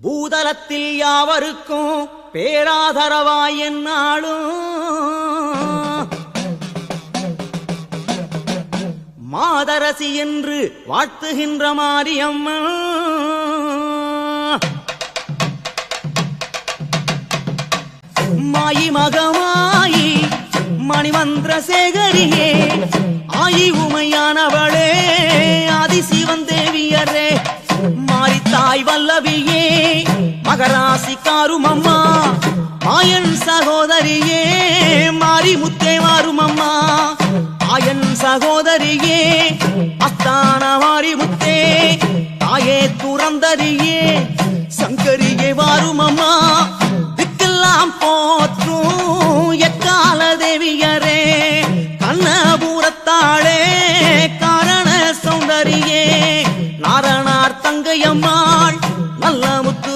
பூதலத்தில் யாவருக்கும் பேராதரவாய் என்னாலும்? மாதரசி என்று வாழ்த்துகின்ற மாரியம்மன். மாயி மகமாயி மணிமந்திர சேகரியே ஆயி உமையானவளே. மாரித்தாய் வல்லவியே மகராசி காரும் அம்மா மாயன் சகோதரியே மாரி முத்தே மாறும் அம்மா ஆயன் சகோதரியே அஸ்தான மாரி முத்தே தாயே துறந்தரியே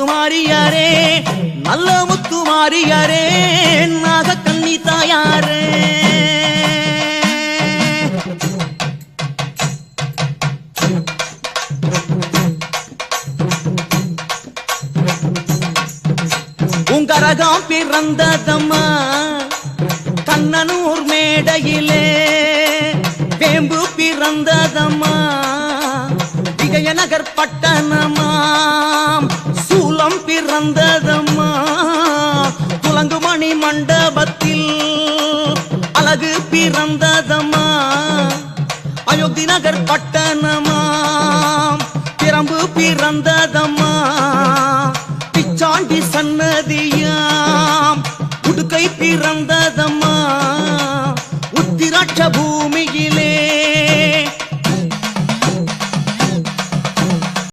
முத்துமாரியாரே நல்ல முத்துமாரியாரே நாக கண்ணி தாயாரே. உங்கரகம் பிறந்ததம்மா கண்ணனூர் மேடையிலே. வேம்பு பிறந்ததம்மா விஜயநகர் பட்டணமா வந்ததம்மா. பிறந்ததம்மா துலங்குமணி மண்டபத்தில் அழகு பிறந்ததம்மா. அயோத்தி நகர் பட்டணமா. பிரம்பு பிறந்ததம்மா. பிச்சாண்டி சன்னதியாம். உடுக்கை பிறந்ததம்மா. உத்திராட்ச பூமி